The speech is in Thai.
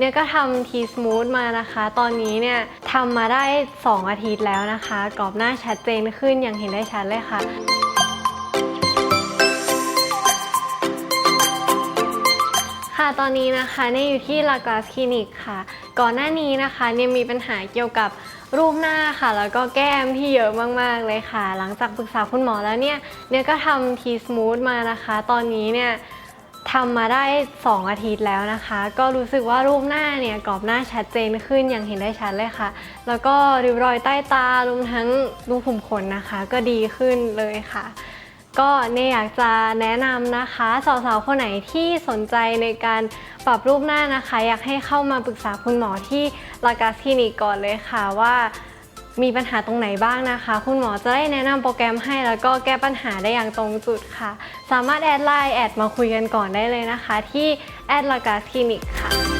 เนี่ยก็ทำทีสมูทมานะคะ ตอนนี้เนี่ยทำมาได้ 2 อาทิตย์แล้วนะคะ กรอบหน้าชัดเจนขึ้นอย่างเห็นได้ชัดเลยค่ะค่ะตอนนี้นะคะเนี่ยอยู่ที่ลากาสคลินิกค่ะ ก่อนหน้านี้นะคะเนี่ยมีปัญหาเกี่ยวกับรูปหน้าค่ะ แล้วก็แก้มที่เยอะมากๆเลยค่ะ หลังจากปรึกษาคุณหมอแล้วเนี่ยเนี่ยก็ทำทีสมูทมานะคะ ตอนนี้เนี่ย ทำมาได้ 2 อาทิตย์แล้วนะคะ ก็รู้สึกว่ารูปหน้าเนี่ยกรอบหน้าชัดเจนขึ้นอย่างเห็นได้ชัดเลยค่ะ แล้วก็ริ้วรอยใต้ตารวมทั้งรูขุมขนนะคะ ก็ดีขึ้นเลยค่ะ ก็เนี่ยอยากจะแนะนำนะคะสาวๆคนไหนที่สนใจในการปรับรูปหน้านะคะ อยากให้เข้ามาปรึกษาคุณหมอที่ลากาสคลินิกก่อนเลยค่ะว่า มีปัญหาตรงไหนบ้างนะคะ คุณหมอจะได้แนะนำโปรแกรมให้แล้วก็แก้ปัญหาได้อย่างตรงจุดค่ะ สามารถแอดไลน์แอดมาคุยกันก่อนได้เลยนะคะ ที่แอดลากาสคลินิกค่ะ